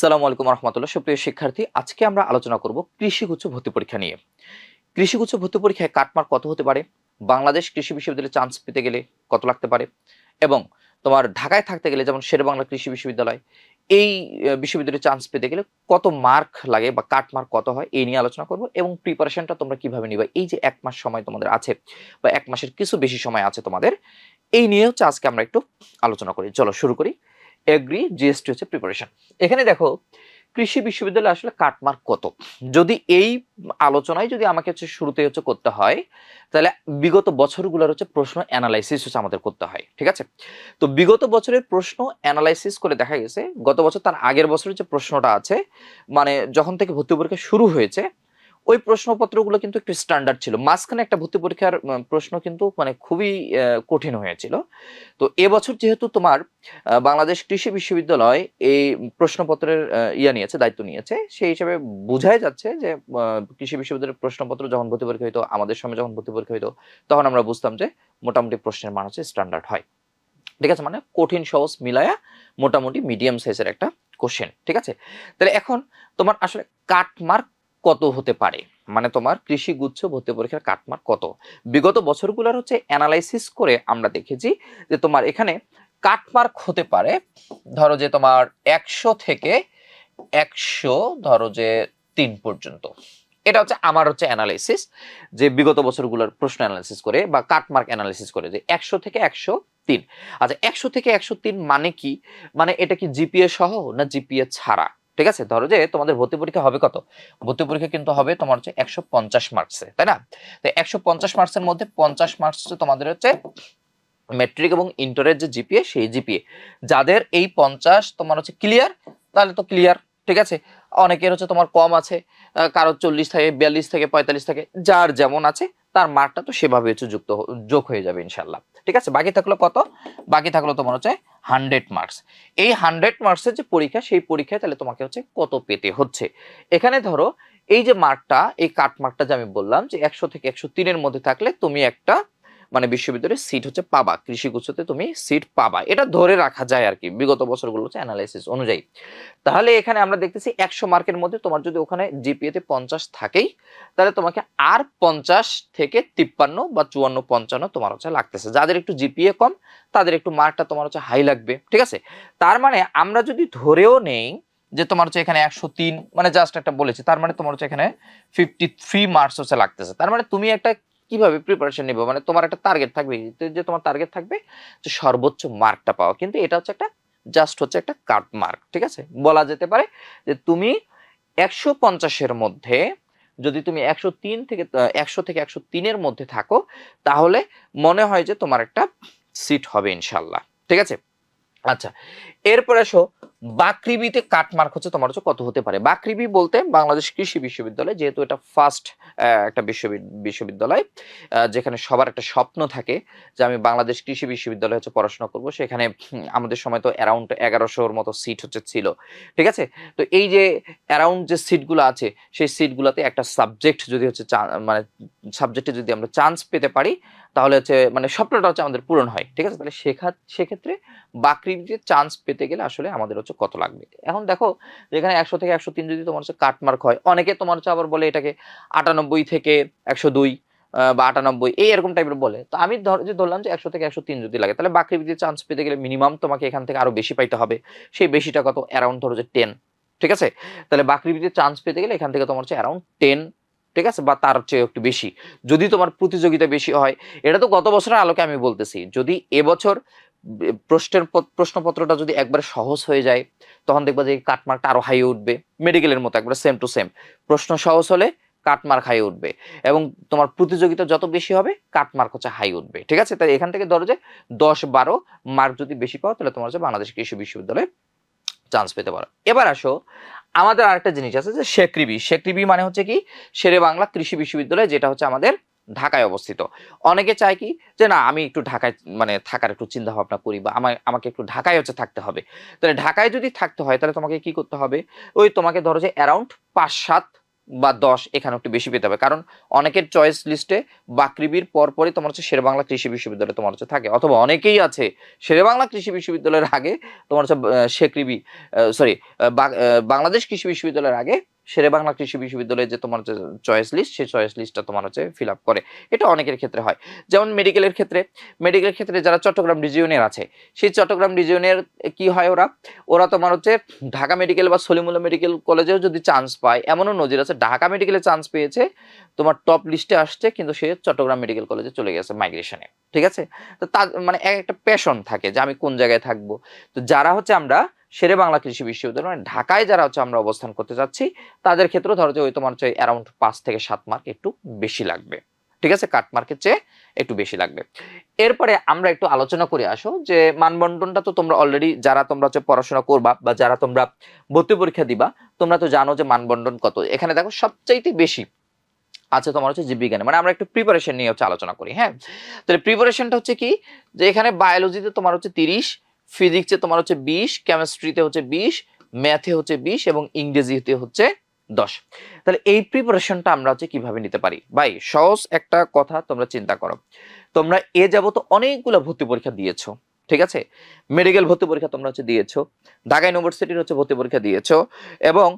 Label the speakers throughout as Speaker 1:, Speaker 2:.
Speaker 1: সালাম আলাইকুম রহমতুল্লাহ। সুপ্রিয় শিক্ষার্থী, আজকে আমরা আলোচনা করব কৃষিগুচ্ছ ভর্তি পরীক্ষা নিয়ে। কৃষিগুচ্ছ ভর্তি পরীক্ষায় কাটমার্ক কত হতে পারে? বাংলাদেশ কৃষি বিশ্ববিদ্যালয়ে চান্স পেতে গেলে কত লাগতে পারে? এবং তোমার ঢাকায় থাকতে গেলে, যেমন শেরবাংলা কৃষি বিশ্ববিদ্যালয়, এই বিশ্ববিদ্যালয়ে চান্স পেতে গেলে কত মার্ক লাগে বা কাট মার্ক কত হয়, এই নিয়ে আলোচনা করব এবং প্রিপারেশনটা তোমরা কীভাবে নিবা? এই যে এক মাস সময় তোমাদের আছে বা এক মাসের কিছু বেশি সময় আছে তোমাদের, এই নিয়ে হচ্ছে আজকে আমরা একটু আলোচনা করি। চলো শুরু করি। এগ্রি জিএসটি হচ্ছে প্রিপারেশন এখানে দেখো, কৃষি বিশ্ববিদ্যালয়ে আসলে কাটমার্ক কত? যদি এই আলোচনায় যদি আমাকে হচ্ছে শুরুতে হচ্ছে করতে হয়, তাহলে বিগত বছরগুলোর হচ্ছে প্রশ্ন অ্যানালাইসিস হচ্ছে আমাদের করতে হয়, ঠিক আছে? তো বিগত বছরের প্রশ্ন অ্যানালাইসিস করে দেখা গেছে, গত বছর তার আগের বছরের যে প্রশ্নটা আছে মানে যখন থেকে ভর্তি পরীক্ষা শুরু হয়েছে ওই প্রশ্নপত্রগুলো কিন্তু একটু স্ট্যান্ডার্ড ছিল। মাঝখানে একটা ভর্তি পরীক্ষার প্রশ্ন কিন্তু মানে খুবই কঠিন হয়েছিল। তো এবছর যেহেতু তোমার বাংলাদেশ কৃষি বিশ্ববিদ্যালয় এই প্রশ্নপত্রের ইয়া নিয়েছে, দায়িত্ব নিয়েছে, সেই হিসেবে বোঝাই যাচ্ছে যে কৃষি বিশ্ববিদ্যালয়ের প্রশ্নপত্র যখন ভর্তি পরীক্ষা হইতো, আমাদের সময় যখন ভর্তি পরীক্ষা হইতো, তখন আমরা বুঝতাম যে মোটামুটি প্রশ্নের মান হচ্ছে স্ট্যান্ডার্ড হয়। ঠিক আছে মানে কঠিন, সহজ মিলায়া মোটামুটি মিডিয়াম সাইজের একটা কোশ্চেন ঠিক আছে? তাহলে এখন তোমার আসলে কাটমার্ক কত হতে পারে? মানে তোমার কৃষি গুচ্ছ ভর্তি পরীক্ষার কাটমার্ক কত? বিগত বছরগুলোর হচ্ছে অ্যানালাইসিস করে আমরা দেখেছি যে তোমার এখানে কাটমার্ক হতে পারে, ধরো যে তোমার একশো থেকে একশো ধরো যে তিন পর্যন্ত। এটা হচ্ছে আমার হচ্ছে অ্যানালাইসিস যে বিগত বছরগুলোর প্রশ্ন অ্যানালাইসিস করে বা কাটমার্ক অ্যানালাইসিস করে যে একশো থেকে একশো তিন। আচ্ছা একশো থেকে একশো তিন মানে কি? মানে এটা কি জিপিএ সহ না জিপিএ ছাড়া? ঠিক আছে? ধরো যে তোমাদের ভর্তি পরীক্ষা হবে কত? ভর্তি পরীক্ষা কিন্তু হবে তোমার হচ্ছে একশো পঞ্চাশ মার্কসে তাই না? তো একশো পঞ্চাশ মার্কসের মধ্যে পঞ্চাশ মার্কস তোমাদের হচ্ছে মেট্রিক এবং ইন্টারের যে জিপিএ সেই জিপিএ যাদের এই পঞ্চাশ তোমার হচ্ছে ক্লিয়ার তাহলে তো ক্লিয়ার ঠিক আছে? অনেকের হচ্ছে তোমার কম আছে কারও চল্লিশ থেকে, বিয়াল্লিশ থেকে, পঁয়তাল্লিশ থেকে, যার যেমন আছে, তার মার্কটা তো সেভাবে হচ্ছে যুক্ত যোগ হয়ে যাবে ইনশাল্লাহ ঠিক আছে? বাকি থাকল কত? বাকি থাকল তোমার হচ্ছে হান্ড্রেড মার্কস। এই হান্ড্রেড মার্কসের যে পরীক্ষা, সেই পরীক্ষায় তাহলে তোমাকে হচ্ছে কত পেতে হচ্ছে? এখানে ধরো, এই যে মার্কটা, এই কাট মার্কটা যে আমি বললাম যে একশো থেকে একশো তিনের মধ্যে থাকলে তুমি একটা মানে বিশ্ববিদ্যালয়ে সিট হচ্ছে পাবা কৃষি গুচ্ছতে তুমি সিট পাবা। এটা ধরে রাখা যায় আর কি বিগত বছরগুলো হচ্ছে অ্যানালাইসিস অনুযায়ী। তাহলে এখানে আমরা দেখতেছি একশো মার্কের মধ্যে তোমার যদি ওখানে জিপিএ তে পঞ্চাশ থাকেই, তাহলে তোমাকে আর পঞ্চাশ থেকে তিপ্পান্ন বা চুয়ান্ন, পঞ্চান্ন তোমার হচ্ছে লাগতেছে। যাদের একটু জিপিএ কম, তাদের একটু মার্কটা তোমার হচ্ছে হাই লাগবে, ঠিক আছে? তার মানে আমরা যদি ধরেও নেই যে তোমার হচ্ছে এখানে একশো তিন মানে জাস্ট একটা বলেছি, তার মানে তোমার হচ্ছে এখানে ফিফটি থ্রি মার্কস হচ্ছে লাগতেছে। তার মানে তুমি একটা কীভাবে প্রিপারেশন নিবে? মানে তোমার একটা টার্গেট থাকবে, যে তোমার টার্গেট থাকবে, যে সর্বোচ্চ মার্কটা পাওয়া কিন্তু এটা হচ্ছে একটা জাস্ট হচ্ছে একটা কাট মার্ক ঠিক আছে? বলা যেতে পারে যে, তুমি একশো পঞ্চাশের মধ্যে, যদি তুমি একশো তিন থেকে একশো থেকে একশো তিনের মধ্যে থাকো, তাহলে মনে হয় যে তোমার একটা সিট হবে ইনশাল্লাহ। ঠিক আছে? আচ্ছা এরপরে আসো, বাকৃবিতে কাটমার্ক হচ্ছে তোমার হচ্ছে কত হতে পারে? বাকৃবি বলতে বাংলাদেশ কৃষি বিশ্ববিদ্যালয়, যেহেতু এটা ফার্স্ট একটা বিশ্ববিদ্যালয় যেখানে সবার একটা স্বপ্ন থাকে যে আমি বাংলাদেশ কৃষি বিশ্ববিদ্যালয়ে হচ্ছে পড়াশোনা করব। সেখানে আমাদের সময় তো অ্যারাউন্ড এগারোশোর মতো সিট হচ্ছে ছিল। ঠিক আছে? তো এই যে অ্যারাউন্ড যে সিটগুলো আছে, সেই সিটগুলোতে একটা সাবজেক্ট যদি হচ্ছে মানে সাবজেক্টে যদি আমরা চান্স পেতে পারি, তাহলে হচ্ছে মানে স্বপ্নটা হচ্ছে আমাদের পূরণ হয়। ঠিক আছে? তাহলে সেখা সেক্ষেত্রে বাকরিতে চান্স পেতে গেলে আসলে আমাদের হচ্ছে কত লাগবে? এখন দেখো, যেখানে একশো থেকে একশো তিন যদি তোমার হচ্ছে কাটমার্ক হয়, অনেকে তোমার হচ্ছে আবার বলে এটাকে আটানব্বই থেকে একশো দুই বা আটানব্বই, এই এরকম টাইপের বলে। তো আমি ধর, যে ধরলাম যে একশো থেকে একশো তিন যদি লাগে, তাহলে বাকরিতে চান্স পেতে গেলে মিনিমাম তোমাকে এখান থেকে আরও বেশি পাইতে হবে। সেই বেশিটা কত? অ্যারাউন্ড ধরো যে টেন ঠিক আছে? তাহলে বাকরিতে চান্স পেতে গেলে এখান থেকে তোমার হচ্ছে অ্যারাউন্ড টেন ঠিক আছে? বা তার চেয়ে একটু বেশি। যদি তোমার প্রতিযোগিতা বেশি হয়, এটা তো গত বছরের আলোকে আমি বলতেছি। যদি এবছর প্রশ্নের প্রশ্নপত্রটা যদি একবারে সহজ হয়ে যায়, তখন দেখবা যে কাটমার্কটা আরও হাই উঠবে। মেডিকেলের মতো একবারে সেম টু সেম প্রশ্ন সহজ হলে কাটমার্ক হাই উঠবে এবং তোমার প্রতিযোগিতা যত বেশি হবে কাটমার্ক হচ্ছে হাই উঠবে। ঠিক আছে? তাই এখান থেকে ধরো যে দশ বারো মার্ক যদি বেশি পাও, তাহলে তোমার হচ্ছে বাংলাদেশ কৃষি বিশ্ববিদ্যালয়ে চান্স পেতে পারো। এবার আসো, আমাদের আরেকটা জিনিস আছে যে শেকরিবি শেকরিবি মানে হচ্ছে কি? শেরে বাংলা কৃষি বিশ্ববিদ্যালয়, যেটা হচ্ছে আমাদের ঢাকায় অবস্থিত। অনেকে চায় কি যে, না, আমি একটু ঢাকায় মানে থাকার একটু চিন্তা ভাবনা করি বা আমার, আমাকে একটু ঢাকায় হচ্ছে থাকতে হবে। তাহলে ঢাকায় যদি থাকতে হয়, তাহলে তোমাকে কি করতে হবে? ওই তোমাকে ধরো যে অ্যারাউন্ড পাঁচ সাত বা দশ এখানে একটু বেশি পেতে হবে। কারণ অনেকের চয়েস লিস্টে বাকৃবির পরপরই তোমার হচ্ছে শেরবাংলা কৃষি বিশ্ববিদ্যালয় তোমার হচ্ছে থাকে। অথবা অনেকেই আছে শেরবাংলা কৃষি বিশ্ববিদ্যালয়ের আগে তোমার হচ্ছে শেকরিবি সরি বাংলাদেশ কৃষি বিশ্ববিদ্যালয়ের আগে শেরে বাংলা কৃষি বিশ্ববিদ্যালয়ে যে তোমার হচ্ছে চয়েস লিস্ট সেই চয়েস লিস্টটা তোমার হচ্ছে ফিল আপ করে। এটা অনেকের ক্ষেত্রে হয়। যেমন মেডিকেলের ক্ষেত্রে মেডিকেলের ক্ষেত্রে যারা চট্টগ্রাম রিজিয়নের আছে, সেই চট্টগ্রাম রিজিয়নের কি হয় ওরা? ওরা তোমার হচ্ছে ঢাকা মেডিকেল বা সলিমুল্লাহ মেডিকেল কলেজেও যদি চান্স পায়, এমনও নজির আছে, ঢাকা মেডিকেলে চান্স পেয়েছে, তোমার টপ লিস্টে আসছে, কিন্তু সে চট্টগ্রাম মেডিকেল কলেজে চলে গেছে মাইগ্রেশনে ঠিক আছে? তো তার মানে এক একটা প্যাশন থাকে যে আমি কোন জায়গায় থাকব। তো যারা হচ্ছে আমরা শেরে বাংলা কৃষি বিশ্ববিদ্যালয় মানে ঢাকায় যারা হচ্ছে আমরা অবস্থান করতে যাচ্ছি, তাদের ক্ষেত্রে ধরো যে ওই তোমার হচ্ছে অ্যারাউন্ড পাঁচ থেকে সাত মার্ক একটু বেশি লাগবে। ঠিক আছে? কাট মার্কের চেয়ে একটু বেশি লাগবে। এরপরে আমরা একটু আলোচনা করে আসো যে মানবন্টনটা তো তোমরা অলরেডি যারা তোমরা হচ্ছে পড়াশোনা করবা বা যারা তোমরা ভর্তি পরীক্ষা দিবা, তোমরা তো জানো যে মানবন্টন কত। এখানে দেখো সবচাইতে বেশি আছে তোমার হচ্ছে জীববিজ্ঞানে মানে আমরা একটু প্রিপারেশন নিয়ে হচ্ছে আলোচনা করি হ্যাঁ? তাহলে প্রিপারেশনটা হচ্ছে কি? যে এখানে বায়োলজিতে তোমার হচ্ছে তিরিশ ফিজিক্সে তোমার হচ্ছে বিশ কেমিস্ট্রিতে হচ্ছে বিশ ম্যাথে হচ্ছে বিশ এবং ইংরেজিতে হচ্ছে দশ। তাহলে এই প্রিপারেশনটা আমরা হচ্ছে কীভাবে নিতে পারি? ভাই, সহজ একটা কথা তোমরা চিন্তা করো। তোমরা এ যাবত অনেকগুলো ভর্তি পরীক্ষা দিয়েছ, ঠিক আছে? মেডিকেল ভর্তি পরীক্ষা তোমরা হচ্ছে দিয়েছ, ঢাকা ইউনিভার্সিটির হচ্ছে ভর্তি পরীক্ষা দিয়েছ এবং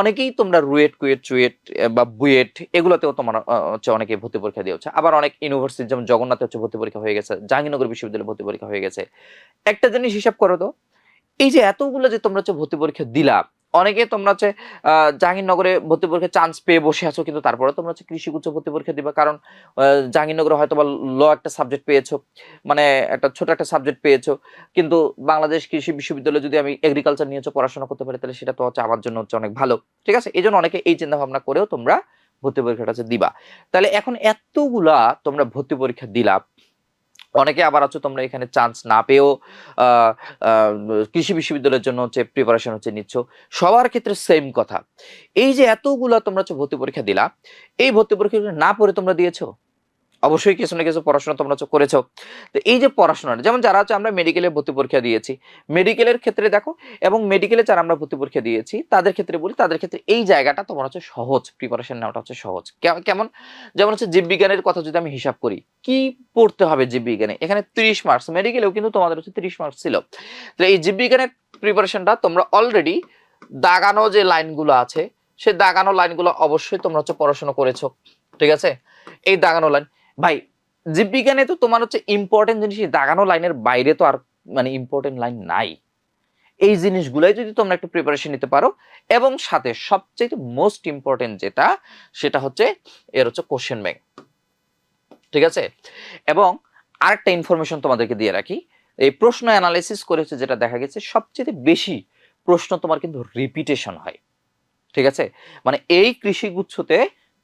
Speaker 1: অনেকেই তোমরা রুয়েট, কুয়েট, চুয়েট বা বুয়েট, এগুলোতেও তোমার হচ্ছে অনেকে ভর্তি পরীক্ষা দিয়েছে আবার অনেক ইউনিভার্সিটি যেমন জগন্নাথে হচ্ছে ভর্তি পরীক্ষা হয়ে গেছে, জাহাঙ্গীরনগর বিশ্ববিদ্যালয়ে ভর্তি পরীক্ষা হয়ে গেছে। একটা জিনিস হিসাব করো তো, এই যে এতগুলো যে তোমরা হচ্ছে ভর্তি পরীক্ষা দিলা অনেকে তোমরা হচ্ছে জাহাঙ্গীরনগরে ভর্তি পরীক্ষা চান্স পেয়ে বসে আছো, কিন্তু তারপরে তোমরা হচ্ছে কৃষি উচ্চ ভর্তি পরীক্ষা দিবা। কারণ জাহাঙ্গীরনগরে হয়তো বা ল একটা সাবজেক্ট পেয়েছ মানে একটা ছোট একটা সাবজেক্ট পেয়েছ। কিন্তু বাংলাদেশ কৃষি বিশ্ববিদ্যালয়ে যদি আমি এগ্রিকালচার নিয়ে হচ্ছে পড়াশোনা করতে পারি, তাহলে সেটা তো হচ্ছে আমার জন্য হচ্ছে অনেক ভালো। ঠিক আছে? এই জন্য অনেকে এই চিন্তা ভাবনা করেও তোমরা ভর্তি পরীক্ষাটা হচ্ছে দিবা। তাহলে এখন এতগুলা তোমরা ভর্তি পরীক্ষা দিলা অনেকে আবার আছো, তোমরা এখানে চান্স না পেয়েও কৃষি বিশ্ববিদ্যালয়ের জন্য হচ্ছে প্রিপারেশন হচ্ছে নিচ্ছ। সবার ক্ষেত্রে সেম কথা। এই যে এতগুলো তোমরা হচ্ছে ভর্তি পরীক্ষা দিলা, এই ভর্তি পরীক্ষা না পড়ে তোমরা দিয়েছ? অবশ্যই কিছু না কিছু পড়াশোনা তোমরা করেছ। তো এই যে পড়াশোনাটা, যেমন যারা হচ্ছে আমরা মেডিকেলে ভর্তি পরীক্ষা দিয়েছি। মেডিকেলের ক্ষেত্রে দেখো, এবং মেডিকেলে যারা আমরা ভর্তি পরীক্ষা দিয়েছি, তাদের ক্ষেত্রে বলি, তাদের ক্ষেত্রে এই জায়গাটা তোমার হচ্ছে সহজ প্রিপারেশন নেওয়াটা হচ্ছে সহজ। কেমন? যেমন হচ্ছে জীববিজ্ঞানের কথা যদি আমি হিসাব করি, কি পড়তে হবে জীববিজ্ঞানে এখানে ত্রিশ মার্কস মেডিকেলেও কিন্তু তোমাদের হচ্ছে ত্রিশ মার্কস ছিল। তো এই জীববিজ্ঞানের প্রিপারেশনটা তোমরা অলরেডি দাগানো যে লাইনগুলো আছে, সেই দাগানো লাইনগুলো অবশ্যই তোমরা হচ্ছে পড়াশোনা করেছ। ঠিক আছে? এই দাগানো লাইন ভাই জীববিজ্ঞানে তো তোমার হচ্ছে ইম্পর্টেন্ট জিনিস দাগানো লাইনের বাইরে তো আর মানে ইম্পর্টেন্ট লাইন নাই। এই জিনিসগুলোই যদি তোমরা একটু প্রিপারেশন নিতে পারো, এবং সাথে সবচেয়ে মোস্ট ইম্পর্টেন্ট যেটা, সেটা হচ্ছে এর হচ্ছে কোশ্চেন ব্যাংক ঠিক আছে? এবং আরেকটা ইনফরমেশন তোমাদেরকে দিয়ে রাখি, এই প্রশ্ন অ্যানালাইসিস করে হচ্ছে যেটা দেখা গেছে সবচেয়ে বেশি প্রশ্ন তোমার কিন্তু রিপিটেশন হয়। ঠিক আছে? মানে এই কৃষি গুচ্ছতে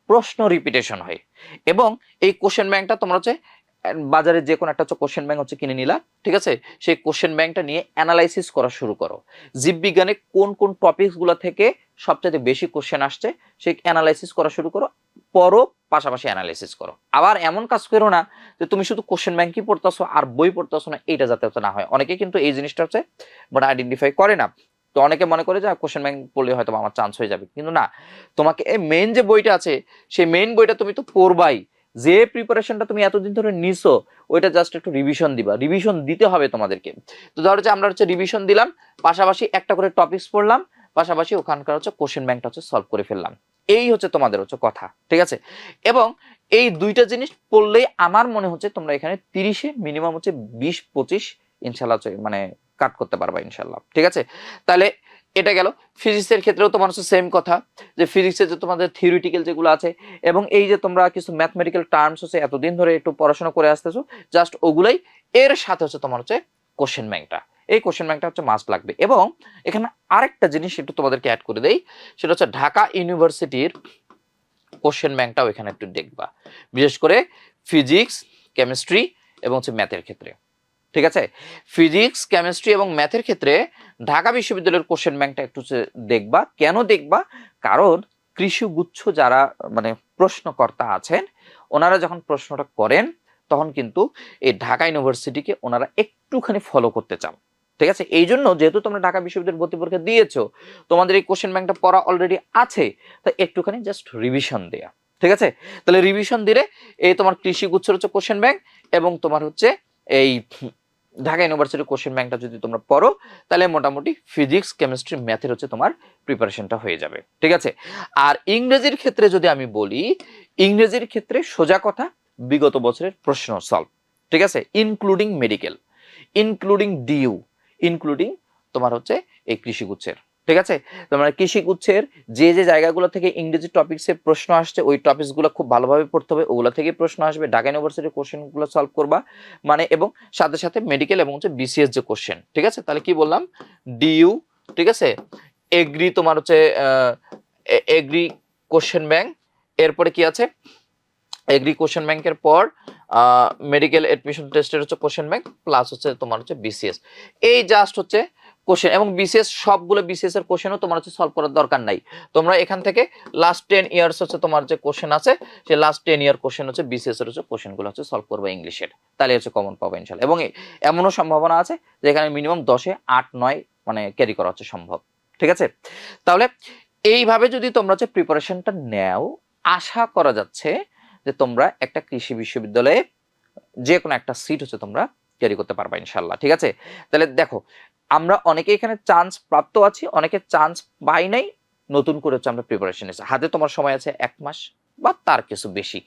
Speaker 1: প্রশ্ন রিপিটেশন হয়। এবং এই কোশ্চেন ব্যাংকটা তোমরা হচ্ছে, বাজারে যে কোনো একটা হচ্ছে কোশ্চেন ব্যাংক হচ্ছে কিনে নিলা, ঠিক আছে? সেই কোশ্চেন ব্যাংকটা নিয়ে অ্যানালাইসিস করা শুরু করো। জীববিজ্ঞানে কোন কোন টপিকসগুলো থেকে সবচেয়ে বেশি কোশ্চেন আসছে, সেই অ্যানালাইসিস করা শুরু করো, পরও পাশাপাশি অ্যানালাইসিস করো। আবার এমন কাজ করো না যে তুমি শুধু কোশ্চেন ব্যাংকই পড়তেছো আর বই পড়তেছো না, এইটা যাতে না হয়। অনেকে কিন্তু এই জিনিসটা হচ্ছে মানে আইডেন্টিফাই করে না। তো অনেকে মনে করে যে কোশ্চেন ব্যাংক পড়লে হয়তো আমার চান্স হয়ে যাবে। কিন্তু না, তোমাকে মেন যে বইটা আছে, সেই মেন বইটা তুমি তো পড়বাই। যে প্রিপারেশনটা তুমি এতদিন ধরে নিছো, ওইটা জাস্ট একটু রিভিশন দিবা। রিভিশন দিতে হবে তোমাদেরকে। তো ধরো যে, আমরা হচ্ছে রিভিশন দিলাম, পাশাপাশি একটা করে টপিকস পড়লাম, পাশাপাশি ওখানকার হচ্ছে কোশ্চেন ব্যাংকটা হচ্ছে সলভ করে ফেললাম। এই হচ্ছে তোমাদের হচ্ছে কথা, ঠিক আছে? এবং এই দুইটা জিনিস পড়লেই আমার মনে হচ্ছে তোমরা এখানে তিরিশে মিনিমাম হচ্ছে বিশ, পঁচিশ, ইনশাল্লাহ মানে কাট করতে পারবা ইনশাল্লাহ ঠিক আছে? তাহলে এটা গেল। ফিজিক্সের ক্ষেত্রেও তোমার হচ্ছে সেম কথা, যে ফিজিক্সের যে তোমাদের থিওরিটিক্যাল যেগুলো আছে এবং এই যে তোমরা কিছু ম্যাথমেটিক্যাল টার্মস হচ্ছে এতদিন ধরে একটু পড়াশোনা করে আসতেছো জাস্ট ওগুলাই এর সাথে হচ্ছে তোমার হচ্ছে কোশ্চেন ব্যাংকটা এই কোশ্চেন ব্যাংকটা হচ্ছে মাস্ট লাগবে। এবং এখানে আরেকটা জিনিস একটু তোমাদেরকে অ্যাড করে দেই, সেটা হচ্ছে ঢাকা ইউনিভার্সিটির কোশ্চেন ব্যাংকটাও এখানে একটু দেখবা। বিশেষ করে ফিজিক্স কেমিস্ট্রি এবং হচ্ছে ম্যাথের ক্ষেত্রে। ঠিক আছে? ফিজিক্স কেমিস্ট্রি এবং ম্যাথের ক্ষেত্রে ঢাকা বিশ্ববিদ্যালয়ের কোশ্চেন ব্যাংকটা একটু দেখবা। কেন দেখবা? কারণ কৃষি গুচ্ছ যারা মানে প্রশ্নকর্তা আছেন, ওনারা যখন প্রশ্নটা করেন, তখন কিন্তু এই ঢাকা ইউনিভার্সিটিকে ওনারা একটুখানি ফলো করতে চান। ঠিক আছে? এই জন্য যেহেতু তোমরা ঢাকা বিশ্ববিদ্যালয়ের ভর্তি পরীক্ষা দিয়েছ, তোমাদের এই কোশ্চেন ব্যাংকটা পড়া অলরেডি আছে, তা একটুখানি জাস্ট রিভিশন দেয়া। ঠিক আছে? তাহলে রিভিশন দিলে এই তোমার কৃষি গুচ্ছের হচ্ছে কোশ্চেন ব্যাংক এবং তোমার হচ্ছে এই ঢাকা ইউনিভার্সিটির কোশ্চেন ব্যাংকটা যদি তোমরা পড়ো, তাহলে মোটামুটি ফিজিক্স কেমিস্ট্রি ম্যাথের হচ্ছে তোমার প্রিপারেশনটা হয়ে যাবে। ঠিক আছে? আর ইংরেজির ক্ষেত্রে যদি আমি বলি, ইংরেজির ক্ষেত্রে সোজা কথা বিগত বছরের প্রশ্ন সলভ ঠিক আছে? Including medical including DU including তোমার হচ্ছে এই কৃষিগুচ্ছের। ঠিক আছে? তোমার কৃষিগুচ্ছের যে যে জায়গাগুলো থেকে ইংরেজি টপিক্সের প্রশ্ন আসছে, ওই টপিকসগুলো খুব ভালোভাবে পড়তে হবে। ওগুলো থেকে প্রশ্ন আসবে। ঢাকা ইউনিভার্সিটির কোশ্চেনগুলো সলভ করবা। মানে এবং সাথে সাথে মেডিকেল এবং হচ্ছে বিসিএস যে কোশ্চেন ঠিক আছে? তাহলে কি বললাম? ডিইউ ঠিক আছে? এগ্রি তোমার হচ্ছে এগ্রি কোশ্চেন ব্যাংক এরপরে কি আছে? এগ্রি কোশ্চেন ব্যাংকের পর মেডিকেল এডমিশন টেস্টের হচ্ছে কোশ্চেন ব্যাংক প্লাস হচ্ছে তোমার হচ্ছে বিসিএস এই জাস্ট হচ্ছে কোশ্চেন এবং বিসিএস সবগুলো এর কোশ্চেনও তোমার হচ্ছে সলভ করার দরকার নাই। তোমরা এখান থেকে লাস্ট টেন ইয়ার্স হচ্ছে তোমার যে কোশ্চেন আছে, সেই লাস্ট টেন ইয়ার কোশ্চেন হচ্ছে এর হচ্ছে কোশ্চেনগুলো হচ্ছে সলভ করবে ইংলিশের তাহলে হচ্ছে কমন পাবে ইনশাল্লাহ। এবং এমনও সম্ভাবনা আছে যে এখানে মিনিমাম দশে আট, নয় মানে ক্যারি করা হচ্ছে সম্ভব। ঠিক আছে? তাহলে এইভাবে যদি তোমরা হচ্ছে প্রিপারেশনটা নেও, আশা করা যাচ্ছে যে তোমরা একটা কৃষি বিশ্ববিদ্যালয়ে যে কোনো একটা সিট হচ্ছে তোমরা ক্যারি করতে পারবা ইনশাল্লাহ। ঠিক আছে? তাহলে দেখো আমরা অনেকে এখানে চান্স প্রাপ্ত আছি, অনেকে চান্স পাই নাই, নতুন করে হচ্ছে আমরা প্রিপারেশন নিচ্ছি হাতে তোমার সময় আছে এক মাস বা তার কিছু বেশি।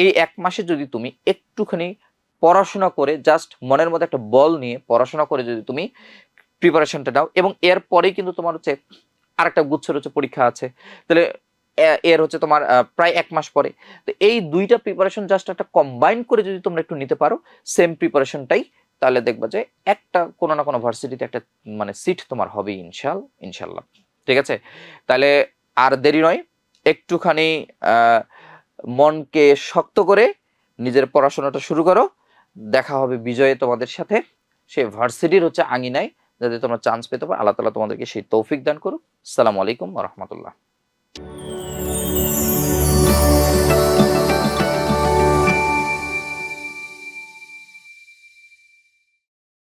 Speaker 1: এই এক মাসে যদি তুমি একটুখানি পড়াশোনা করে জাস্ট মনের মধ্যে একটা বল নিয়ে পড়াশোনা করে যদি তুমি প্রিপারেশনটা দাও এবং এর পরেই কিন্তু তোমার হচ্ছে আর একটা গুচ্ছের হচ্ছে পরীক্ষা আছে, তাহলে এর হচ্ছে তোমার প্রায় এক মাস পরে। তো এই দুইটা প্রিপারেশন জাস্ট একটা কম্বাইন করে যদি তোমরা একটু নিতে পারো সেম প্রিপারেশনটাই তাহলে দেখবা যে একটা কোনো না কোনো ভার্সিটিতে একটা মানে সিট তোমার হবে ইনশাল, ইনশাল্লাহ। ঠিক আছে? তাহলে আর দেরি নয়, একটুখানি মনকে শক্ত করে নিজের পড়াশোনাটা শুরু করো। দেখা হবে বিজয়ে তোমাদের সাথে। সে ভার্সিটির হচ্ছে আঙিনায়, যাতে তোমরা চান্স পেতে পারো। আল্লাহ তালা তোমাদেরকে সেই তৌফিক দান করুক। সালাম আলাইকুম রহমতুল্লাহ।